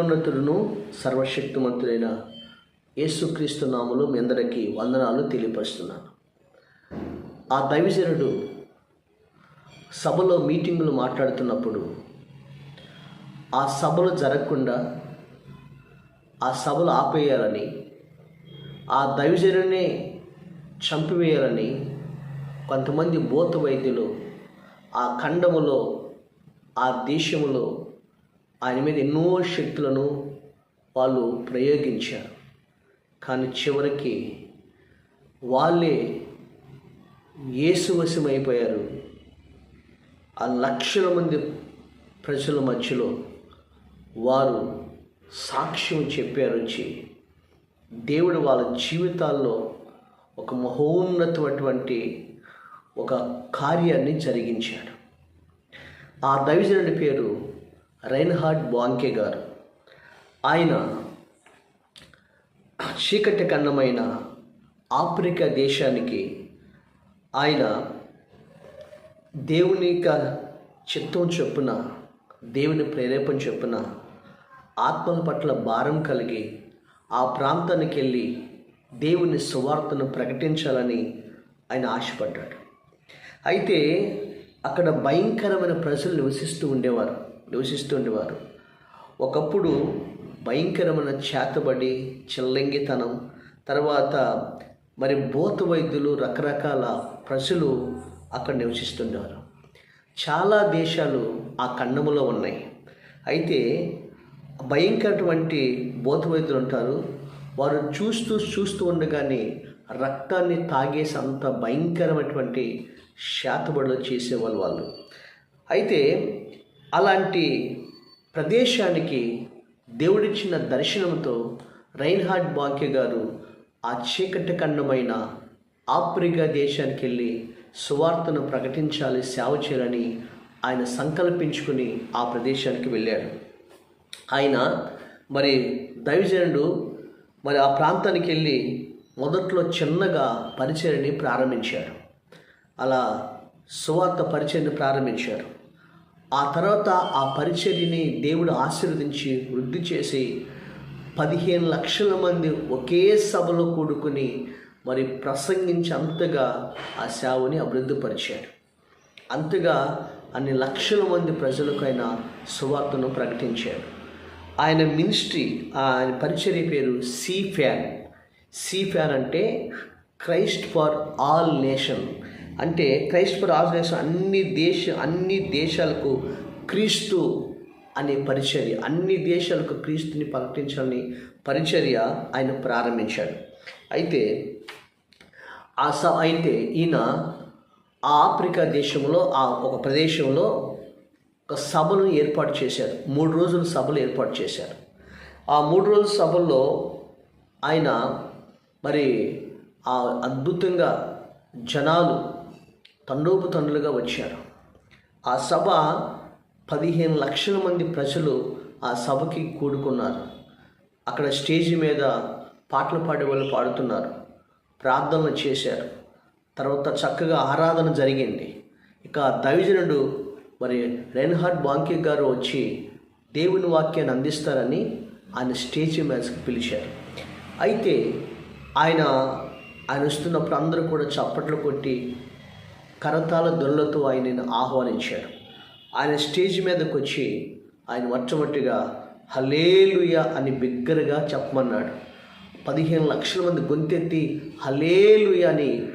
సర్వోన్నతుడును సర్వశక్తిమంతుడైన యేసుక్రీస్తు నాములు మీ అందరికీ వందనాలు తెలియపరుస్తున్నాను. ఆ దైవజనుడు సభలో మీటింగులు మాట్లాడుతున్నప్పుడు ఆ సభలు జరగకుండా ఆ సభలు ఆపేయాలని ఆ దైవజనునే చంపివేయాలని కొంతమంది భూత వైద్యులు ఆ ఖండములో ఆ దేశములో ఆయన మీద ఎన్నో శక్తులను వాళ్ళు ప్రయోగించారు. కానీ చివరికి వాళ్ళే ఏసువశమైపోయారు ఆ లక్షల మంది ప్రజల మధ్యలో వారు సాక్ష్యం చెప్పారు వచ్చి దేవుడు వాళ్ళ జీవితాల్లో ఒక మహోన్నతమైనటువంటి ఒక కార్యాన్ని జరిగించాడు. ఆ దైవజనుడి పేరు రైన్హార్డ్ బాంకే గారు. ఆయన చీకటి కన్నమైన ఆఫ్రికా దేశానికి ఆయన దేవుని యొక్క చిత్తం చొప్పున దేవుని ప్రేరేపణ చొప్పున ఆత్మల పట్ల భారం కలిగి ఆ ప్రాంతానికి వెళ్ళి దేవుని సువార్తను ప్రకటించాలని ఆయన ఆశపడ్డాడు. అయితే అక్కడ భయంకరమైన ప్రజలు నివసిస్తూ ఉండేవారు. నివసిస్తుండేవారు. ఒకప్పుడు భయంకరమైన చేతబడి చిల్లంగితనం తర్వాత మరి భూత వైద్యులు రకరకాల ప్రజలు అక్కడ నివసిస్తున్నారు చాలా దేశాలు ఆ ఖండములో ఉన్నాయి. అయితే భయంకరటువంటి భూత వైద్యులు ఉంటారు. వారు చూస్తూ చూస్తూ ఉండగానే రక్తాన్ని తాగేసి అంత భయంకరమైనటువంటి శాతబడులు చేసేవాళ్ళు వాళ్ళు. అయితే అలాంటి ప్రదేశానికి దేవుడిచ్చిన దర్శనంతో రైన్హార్డ్ బాంకే గారు ఆ చీకటి ఖండమైన ఆఫ్రికా దేశానికి వెళ్ళి సువార్తను ప్రకటించాలి సేవ చేయాలని ఆయన సంకల్పించుకుని ఆ ప్రదేశానికి వెళ్ళాడు ఆయన మరి దైవజనుడు మరి ఆ ప్రాంతానికి వెళ్ళి మొదట్లో చిన్నగా పరిచయని ప్రారంభించాడు అలా సువార్త పరిచయని ప్రారంభించారు. ఆ తర్వాత ఆ పరిచర్యని దేవుడు ఆశీర్వదించి వృద్ధి చేసి పదిహేను లక్షల మంది ఒకే సభలో కూడుకుని మరి ప్రసంగించి అంతగా ఆ సేవని అభివృద్ధిపరిచాడు. అంతగా అన్ని లక్షల మంది ప్రజలకు ఆయన సువార్తను ప్రకటించాడు. ఆయన మినిస్ట్రీ ఆయన పరిచర్య పేరు సీ ఫ్యాన్ సీ ఫ్యాన్ అంటే క్రైస్ట్ ఫర్ ఆల్ నేషన్. అంటే క్రైస్తవ ఫర్ అన్ని దేశ అన్ని దేశాలకు క్రీస్తు అనే పరిచర్య అన్ని దేశాలకు క్రీస్తుని ప్రకటించాలని పరిచర్య ఆయన ప్రారంభించాడు. అయితే ఆ స అయితే ఈయన ఆ ఆఫ్రికా దేశంలో ఆ ఒక ప్రదేశంలో ఒక సభను ఏర్పాటు చేశారు. మూడు రోజుల సభలు ఏర్పాటు చేశారు. ఆ మూడు రోజుల సభల్లో ఆయన మరి ఆ అద్భుతంగా జనాలు తండోపు తండ్రులుగా వచ్చారు. ఆ సభ పదిహేను లక్షల మంది ప్రజలు ఆ సభకి కూడుకున్నారు. అక్కడ స్టేజి మీద పాటలు పాడే వాళ్ళు పాడుతున్నారు. ప్రార్థనలు చేశారు. తర్వాత చక్కగా ఆరాధన జరిగింది. ఇక దైవజనుడు మరి రెన్హార్డ్ బాంకే గారు వచ్చి దేవుని వాక్యాన్ని అందిస్తారని ఆయన స్టేజ్ మ్యాచ్కి పిలిచారు. అయితే ఆయన ఆయన వస్తున్నప్పుడు అందరూ కూడా చప్పట్లు కొట్టి కరతాల దొరలతో ఆయనను ఆహ్వానించారు ఆయన స్టేజ్ మీదకి వచ్చి ఆయన మొట్టమొదటిగా హలేలుయ అని బిగ్గరగా చెప్పమన్నాడు. పదిహేను లక్షల మంది గొంతెత్తి హలేలుయ అని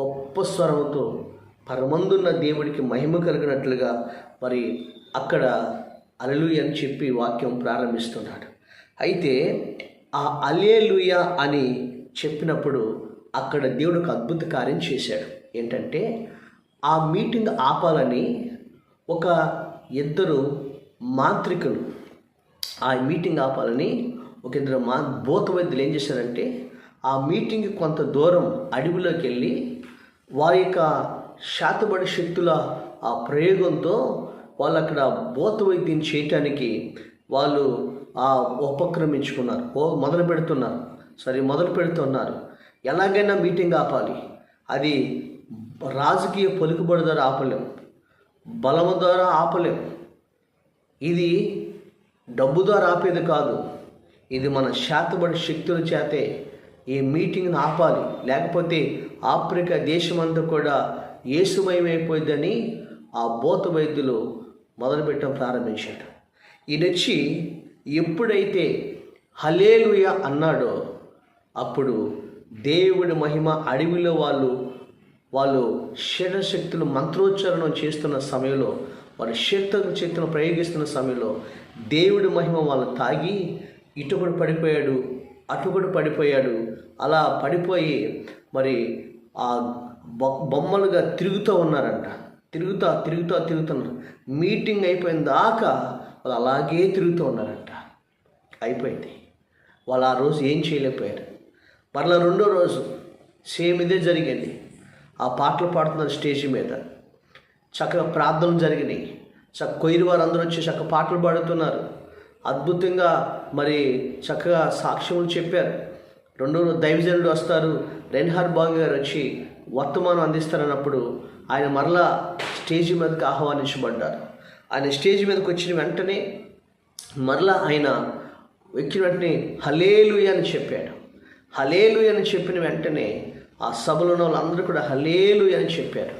గొప్ప స్వరంతో పరమందున్న దేవుడికి మహిమ కలిగినట్లుగా మరి అక్కడ అలలుయ అని చెప్పి వాక్యం ప్రారంభిస్తున్నాడు. అయితే ఆ అలేలుయ అని చెప్పినప్పుడు అక్కడ దేవుడు ఒక అద్భుత కార్యం చేశాడు. ఏంటంటే ఆ మీటింగ్ ఆపాలని ఒక ఇద్దరు మాంత్రికులు ఆ మీటింగ్ ఆపాలని ఒక ఇద్దరు మా భూత వైద్యులు ఏం చేశారంటే ఆ మీటింగ్ కొంత దూరం అడవిలోకి వెళ్ళి వారి యొక్క శాతబడి శక్తుల ఆ ప్రయోగంతో వాళ్ళు అక్కడ భూత వైద్యం చేయటానికి వాళ్ళు ఆ ఉపక్రమించుకున్నారు. ఓ మొదలు పెడుతున్నారు. సరే మొదలు పెడుతున్నారు. ఎలాగైనా మీటింగ్ ఆపాలి. అది రాజకీయ పలుకుబడి ద్వారా ఆపలేం బలము ద్వారా ఆపలేం ఇది డబ్బు ద్వారా ఆపేది కాదు. ఇది మన శాతబడి శక్తుల చేతే ఈ మీటింగ్ని ఆపాలి. లేకపోతే ఆఫ్రికా దేశమంతా కూడా ఏసుమయమైపోయిందని ఆ బోత వైద్యులు మొదలుపెట్టడం ప్రారంభించాడు ఈయనొచ్చి ఎప్పుడైతే హలేలుయ అన్నాడో అప్పుడు దేవుడి మహిమ అడవిలో వాళ్ళు వాళ్ళు శక్తులు మంత్రోచ్చారణం చేస్తున్న సమయంలో వారి శక్తుల శక్తులను ప్రయోగిస్తున్న సమయంలో దేవుడి మహిమ వాళ్ళు తాగి ఇటుకుడు పడిపోయాడు అటుకుడు పడిపోయాడు అలా పడిపోయి మరి ఆ బొ- బొమ్మలుగా తిరుగుతూ ఉన్నారంట. తిరుగుతా తిరుగుతా తిరుగుతున్నారు మీటింగ్ అయిపోయిన దాకా వాళ్ళు అలాగే తిరుగుతూ ఉన్నారంట. అయిపోయింది. వాళ్ళు ఆ రోజు ఏం చేయలేకపోయారు. మరలా రెండో రోజు సేమ్ ఇదే జరిగింది. ఆ పాటలు పాడుతున్నారు స్టేజ్ మీద. చక్కగా ప్రార్థనలు జరిగినాయి. చక్క కొయ్యి వారు అందరూ వచ్చి చక్క పాటలు పాడుతున్నారు. అద్భుతంగా మరి చక్కగా సాక్ష్యములు చెప్పారు. రెండో దైవజనుడు వస్తారు. రెన్హార్ బాంగ్ గారు వచ్చి వర్తమానం అందిస్తారన్నప్పుడు ఆయన మరలా స్టేజ్ మీదకి ఆహ్వానించబడ్డారు. ఆయన స్టేజ్ మీదకి వచ్చిన వెంటనే మరలా ఆయన ఎక్కిన వెంటనే హలేలుయ అని చెప్పాడు. హలేలుయ అని చెప్పిన వెంటనే ఆ సభలో ఉన్న వాళ్ళందరూ కూడా హలేలు అని చెప్పారు.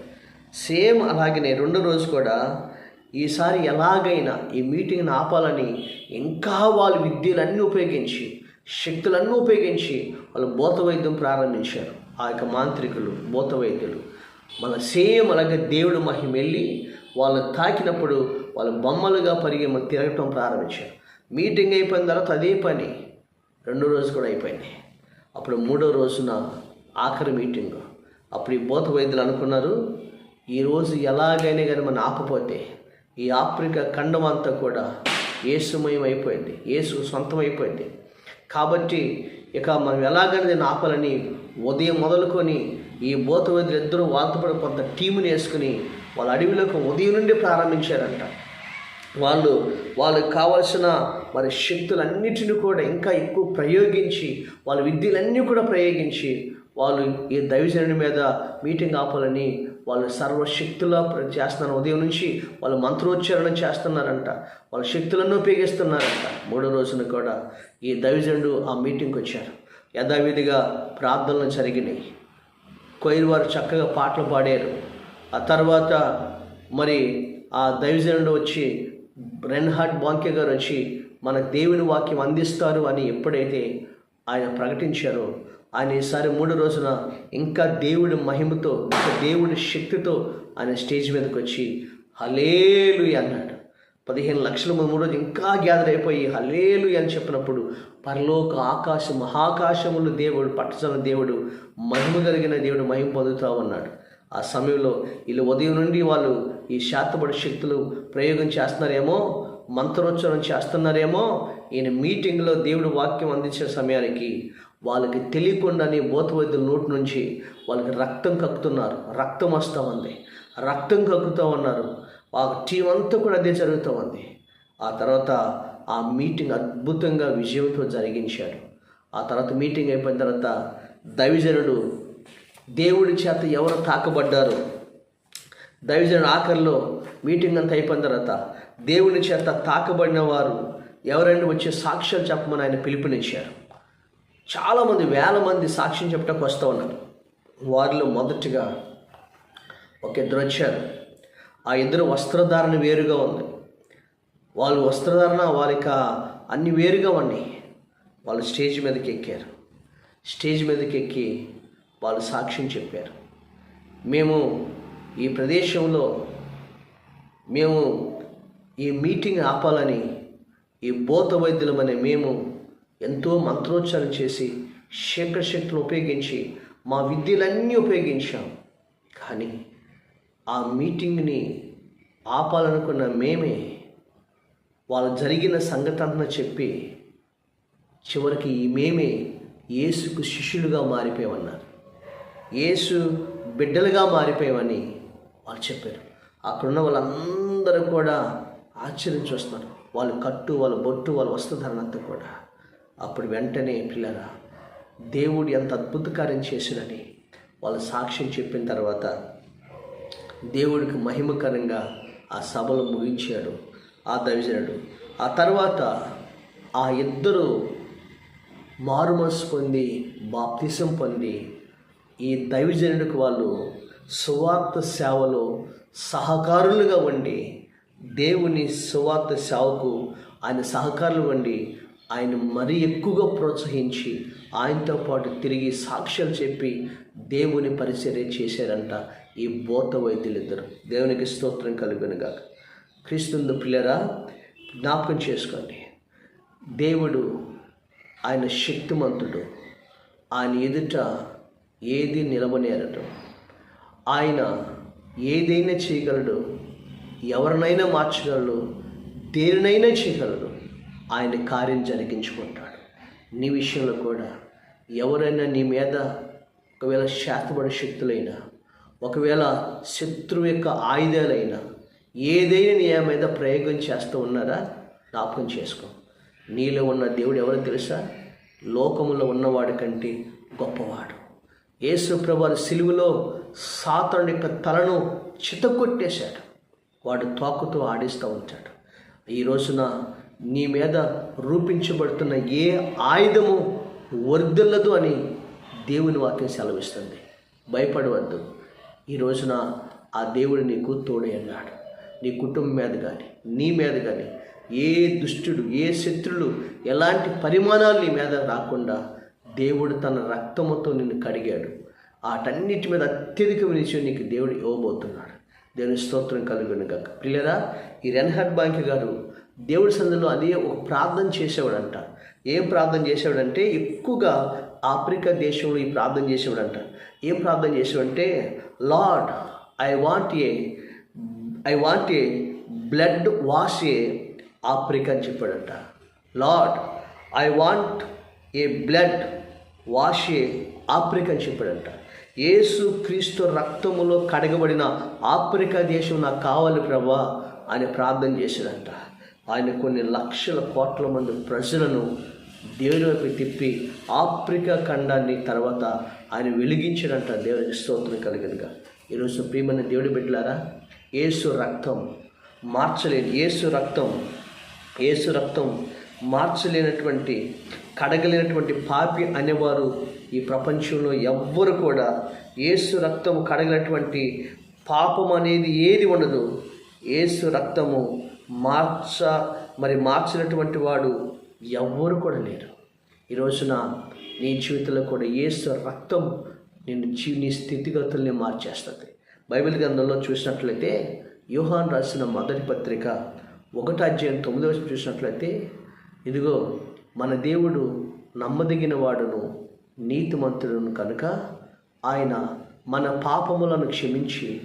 సేమ్ అలాగనే రెండో రోజు కూడా ఈసారి ఎలాగైనా ఈ మీటింగ్ని ఆపాలని ఇంకా వాళ్ళ విద్యలన్నీ ఉపయోగించి శక్తులన్నీ ఉపయోగించి వాళ్ళు భూత వైద్యం ప్రారంభించారు. ఆ యొక్క మాంత్రికులు భూత వైద్యులు మన సేమ్ అలాగే దేవుడు మహిమ వెళ్ళి వాళ్ళు తాకినప్పుడు వాళ్ళు బొమ్మలుగా పరిగి తిరగటం ప్రారంభించారు. మీటింగ్ అయిపోయిన తర్వాత అదే పని. రెండో రోజు కూడా అయిపోయింది. అప్పుడు మూడో రోజున ఆఖరి మీటింగ్. అప్పుడు ఈ భూత వైద్యులు అనుకున్నారు ఈరోజు ఎలాగైనా కానీ మనం ఆపపోతే ఈ ఆఫ్రికా ఖండం అంతా కూడా ఏసుమయం అయిపోయింది ఏసు సొంతం అయిపోయింది. కాబట్టి ఇక మనం ఎలాగైనా దీన్ని ఆపాలని ఉదయం మొదలుకొని ఈ భూత వైద్యులు ఇద్దరు వాళ్ళతో కొంత టీముని వేసుకుని వాళ్ళ అడవిలోకి ఉదయం నుండి ప్రారంభించారంట. వాళ్ళు వాళ్ళకి కావాల్సిన వారి శక్తులన్నిటిని కూడా ఇంకా ఎక్కువ ప్రయోగించి వాళ్ళ విద్యలన్నీ కూడా ప్రయోగించి వాళ్ళు ఈ దైవజనుడి మీద మీటింగ్ ఆపాలని వాళ్ళు సర్వశక్తులా ప్ర- చేస్తున్నారు. ఉదయం నుంచి వాళ్ళు మంత్రోచ్చారణ చేస్తున్నారంట. వాళ్ళ శక్తులను ఉపయోగిస్తున్నారంట. మూడో రోజున కూడా ఈ దైవజనుడు ఆ మీటింగ్కి వచ్చారు. యథావిధిగా ప్రార్థనలు జరిగినాయి. కొయిర్ వారు చక్కగా పాటలు పాడారు. ఆ తర్వాత మరి ఆ దైవజనుడు వచ్చి రెన్హార్డ్ బాంకే గారు వచ్చి మన దేవుని వాక్యం అందిస్తారు అని ఎప్పుడైతే ఆయన ప్రకటించారో ఆయన ఈసారి మూడో రోజున ఇంకా దేవుడి మహిమతో ఇంకా దేవుడి శక్తితో ఆయన స్టేజ్ మీదకి వచ్చి హలేలు అన్నాడు. పదిహేను లక్షల మంది మూడు రోజు ఇంకా గ్యాదర్ అయిపోయి హలేలు అని చెప్పినప్పుడు పరలోక ఆకాశం మహాకాశములు దేవుడు పట్టజన దేవుడు మహిమ కలిగిన దేవుడు మహిమ పొందుతూ ఉన్నాడు ఆ సమయంలో వీళ్ళు ఉదయం నుండి వాళ్ళు ఈ శాతపడి శక్తులు ప్రయోగం చేస్తున్నారేమో మంత్రోచ్చరం చేస్తున్నారేమో ఈయన మీటింగ్లో దేవుడు వాక్యం అందించే సమయానికి వాళ్ళకి తెలియకుండానే బోతవైద్యుల నోటి నుంచి వాళ్ళకి రక్తం కక్కుతున్నారు. రక్తం వస్తూ ఉంది రక్తం కక్కుతూ ఉన్నారు. ఆ టీం అంతా కూడా అదే జరుగుతూ ఉంది ఆ తర్వాత ఆ మీటింగ్ అద్భుతంగా విజయంతో జరిగించాడు. ఆ తర్వాత మీటింగ్ అయిపోయిన తర్వాత దైవజనుడు దేవుడి చేత ఎవరు తాకబడ్డారు? దైవజనుడు ఆఖరిలో మీటింగ్ అంతా అయిపోయిన తర్వాత దేవుని చేత తాకబడిన వారు ఎవరైనా వచ్చే సాక్ష్యాలు చెప్పమని ఆయన పిలుపునిచ్చారు. చాలామంది వేల మంది సాక్ష్యం చెప్పడానికి వస్తూ ఉన్నారు. వారిలో మొదటిగా ఒక ఇద్దరు వచ్చారు. ఆ ఇద్దరు వస్త్రధారణ వేరుగా ఉంది. వాళ్ళు వస్త్రధారణ వారికి అన్ని వేరుగా ఉన్నాయి. వాళ్ళు స్టేజ్ మీదకి ఎక్కారు. స్టేజ్ మీదకి ఎక్కి వాళ్ళు సాక్ష్యం చెప్పారు. మేము ఈ ప్రదేశంలో మేము ఈ మీటింగ్ ఆపాలని ఈ బోత వైద్యులమనే మేము ఎంతో మంత్రోచ్చారం చేసి శంకరశక్తులు ఉపయోగించి మా విద్యలన్నీ ఉపయోగించాం. కానీ ఆ మీటింగ్ని ఆపాలనుకున్న మేమే వాళ్ళు జరిగిన సంగతంతా చెప్పి చివరికి ఈ మేమే యేసుకు శిష్యులుగా మారిపోయామన్నారు. యేసు బిడ్డలుగా మారిపోయామని వాళ్ళు చెప్పారు. అక్కడున్న వాళ్ళందరూ కూడా ఆశ్చర్యం చూస్తున్నారు. వాళ్ళు కట్టు వాళ్ళ బొట్టు వాళ్ళ వస్త్రధారణ అంతా కూడా. అప్పుడు వెంటనే పిల్లరా దేవుడు ఎంత అద్భుత కార్యం చేసినని వాళ్ళు సాక్ష్యం చెప్పిన తర్వాత దేవుడికి మహిమకరంగా ఆ సభలు ముగించాడు ఆ దవిజనుడు. ఆ తర్వాత ఆ ఇద్దరు మారుమనసు పొంది బాప్తిసం పొంది ఈ దైవజనుడికి వాళ్ళు సువార్త సేవలో సహకారులుగా ఉండి దేవుని సువార్త సేవకు ఆయన సహకారులు ఉండి ఆయన మరీ ఎక్కువగా ప్రోత్సహించి ఆయనతో పాటు తిరిగి సాక్ష్యాలు చెప్పి దేవుని పరిచర్య చేశారంట ఈ బోత వైద్యులిద్దరు. దేవునికి స్తోత్రం కలుగునుగా క్రీస్తుందు పిల్లరా జ్ఞాపకం చేసుకోండి. దేవుడు ఆయన శక్తిమంతుడు. ఆయన ఎదుట ఏది నిలవనేరడు ఆయన ఏదైనా చేయగలడు. ఎవరినైనా మార్చగలడు. దేనినైనా చేయగలడు. ఆయన కార్యం జరిగించుకుంటాడు. నీ విషయంలో కూడా ఎవరైనా నీ మీద ఒకవేళ శాతపడి శక్తులైనా ఒకవేళ శత్రువు యొక్క ఆయుధాలైనా ఏదైనా నీ మీద ప్రయోగం చేస్తూ ఉన్నారా? జ్ఞాపకం చేసుకో. నీలో ఉన్న దేవుడు ఎవరో తెలుసా? లోకములో ఉన్నవాడి కంటే గొప్పవాడు. యేసు ప్రభువారు సిలువలో సాతాను యొక్క తలను చితకొట్టేశాడు. వాడు తోకతో ఆడిస్తూ ఉంటాడు. ఈ రోజున నీ మీద రూపించబడుతున్న ఏ ఆయుధము వర్దిల్లదు అని దేవుని వాక్యం సెలవిస్తుంది. భయపడవద్దు. ఈ రోజున ఆ దేవుడు నీకు తోడే అన్నాడు నీ కుటుంబం మీద కానీ నీ మీద కానీ ఏ దుష్టుడు ఏ శత్రులు ఎలాంటి పరిమాణాలు నీ మీద రాకుండా దేవుడు తన రక్తముతో నిన్ను కడిగాడు. వాటన్నిటి మీద అత్యధిక విషయం నీకు దేవుడు ఇవ్వబోతున్నాడు. దేవుని స్తోత్రం కలుగును కాక పిల్లరా ఈ రెన్హడ్ బాంకి గారు దేవుడి సందులో అదే ఒక ప్రార్థన చేసేవాడంట. ఏం ప్రార్థన చేసేవాడంటే ఎక్కువగా ఆఫ్రికా దేశంలో ఈ ప్రార్థన చేసేవాడంట. ఏం ప్రార్థన చేసేవాడంటే Lord I want a I want a blood wash a Africa అని చెప్పాడంట. Lord I want a blood wash a Africa అని చెప్పాడంట. యేసు క్రీస్తు రక్తములో కడగబడిన ఆఫ్రికా దేశం నాకు కావాలి ప్రభా అని ప్రార్థన చేశాడంట ఆయన కొన్ని లక్షల కోట్ల మంది ప్రజలను దేవుని వైపు తిప్పి ఆఫ్రికా ఖండాన్ని తర్వాత ఆయన వెలిగించడంట దేవునికి స్తోత్రం కలిగినగా ఈరోజు ప్రియమైన దేవుడి బిడ్డలారా ఏసు రక్తం మార్చలేని ఏసు రక్తం ఏసు రక్తం మార్చలేనటువంటి కడగలేనటువంటి పాపి అనేవారు ఈ ప్రపంచంలో ఎవ్వరు కూడా. ఏసు రక్తం కడగలేనటువంటి పాపం అనేది ఏది ఉండదు. ఏసు రక్తము మార్చ మరి మార్చినటువంటి వాడు ఎవ్వరు కూడా లేరు. ఈ రోజున నీ జీవితంలో కూడా యేసు రక్తం నేను జీవి నీ స్థితిగతుల్ని మార్చేస్తుంది. బైబిల్ గ్రంథంలో చూసినట్లయితే యూహాన్ రాసిన మొదటి పత్రిక ఒకటి అధ్యాయం తొమ్మిదవ చూసినట్లయితే ఇదిగో మన దేవుడు నమ్మదగిన వాడును నీతిమంతుడును కనుక ఆయన మన పాపములను క్షమించి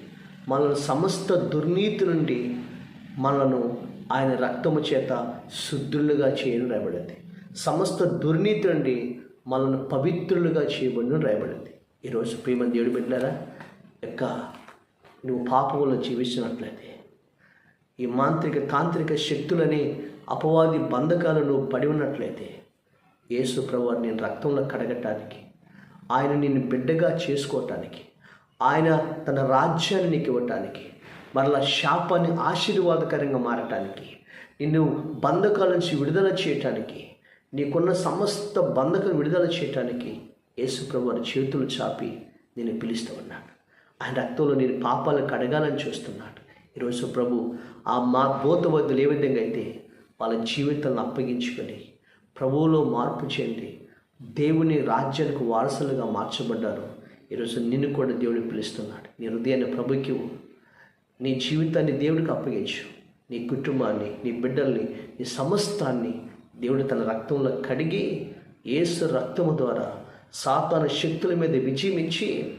మనల్ని సమస్త దుర్నీతి నుండి మనను ఆయన రక్తము చేత శుద్ధులుగా చేయను రాయబడింది. సమస్త దుర్నీతి నుండి మనల్ని పవిత్రులుగా చేయబడిన రాయబడింది. ఈరోజు ప్రియమని దేవుడు పెట్టారా యొక్క నువ్వు పాపంలో జీవించినట్లయితే ఈ మాంత్రిక తాంత్రిక శక్తులని అపవాది బంధకాలు నువ్వు పడి ఉన్నట్లయితే యేసు ప్రభు నేను రక్తంలో కడగటానికి ఆయన నిన్ను బిడ్డగా చేసుకోవటానికి ఆయన తన రాజ్యాన్ని నీకు ఇవ్వటానికి మరలా శాపాన్ని ఆశీర్వాదకరంగా మారటానికి నిన్ను బంధకాల నుంచి విడుదల చేయటానికి నీకున్న సమస్త బంధకం విడుదల చేయటానికి యేసుప్రభు వారి చేతులు చాపి నేను పిలుస్తూ ఉన్నాడు. ఆయన రక్తంలో నేను పాపాలు కడగాలని చూస్తున్నాడు. ఈరోజు ప్రభు ఆ మా బోధవద్దులు ఏ విధంగా అయితే వాళ్ళ జీవితాలను అప్పగించుకొని ప్రభువులో మార్పు చెంది దేవుని రాజ్యానికి వారసులుగా మార్చబడ్డారు ఈరోజు నిన్ను కూడా దేవుడు పిలుస్తున్నాడు. నీ హృదయాన్ని ప్రభుకి నీ జీవితాన్ని దేవుడికి అప్పగించు. నీ కుటుంబాన్ని నీ బిడ్డల్ని నీ సమస్తాన్ని దేవుడు తన రక్తంలో కడిగి ఏసు రక్తము ద్వారా సాతాను శక్తుల మీద విజయం ఇచ్చి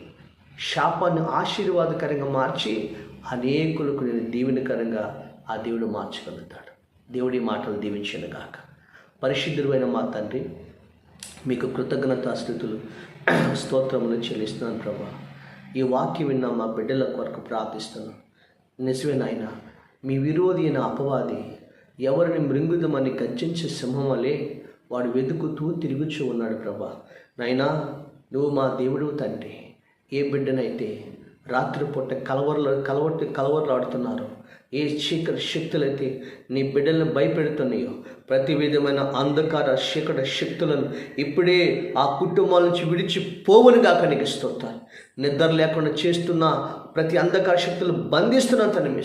శాపాన్ని ఆశీర్వాదకరంగా మార్చి అనేకులకు నేను దీవెనకరంగా ఆ దేవుడు మార్చగలుగుతాడు. దేవుడి మాటలు దీవించను గాక. పరిశుద్ధుడైన మా తండ్రి మీకు కృతజ్ఞత స్థితులు స్తోత్రములు చెల్లిస్తున్నాను ప్రభా. ఈ వాక్యం విన్న మా బిడ్డల కొరకు ప్రార్థిస్తున్నాను. నిజమే నాయన మీ విరోధి అయిన అపవాది ఎవరిని మృంగుదమని గర్జించే సింహమలే? వాడు వెతుకుతూ తిరుగుచూ ఉన్నాడు ప్రభా. నాయనా నువ్వు మా దేవుడు తండ్రి. ఏ బిడ్డనైతే రాత్రిపూట కలవరలు కలవటి కలవరలాడుతున్నారు. ఏ చీకటి శక్తులైతే నీ బిడ్డలను భయపెడుతున్నాయో ప్రతి విధమైన అంధకార చీకటి శక్తులను ఇప్పుడే ఆ కుటుంబాల నుంచి విడిచి పోవునుగా కనిగిస్తుంటారు నిద్ర లేకుండా చేస్తున్న ప్రతి అంధకార శక్తులు బంధిస్తున్నంత తను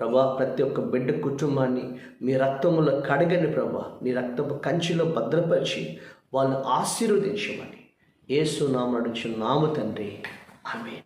ప్రభా ప్రతి ఒక్క బిడ్డ కుటుంబాన్ని మీ రక్తములో కడగని ప్రభా మీ రక్తపు కంచిలో భద్రపరిచి వాళ్ళు ఆశీర్వదించమని. ఏసు నామడుచు నామ తండ్రి. ఆమె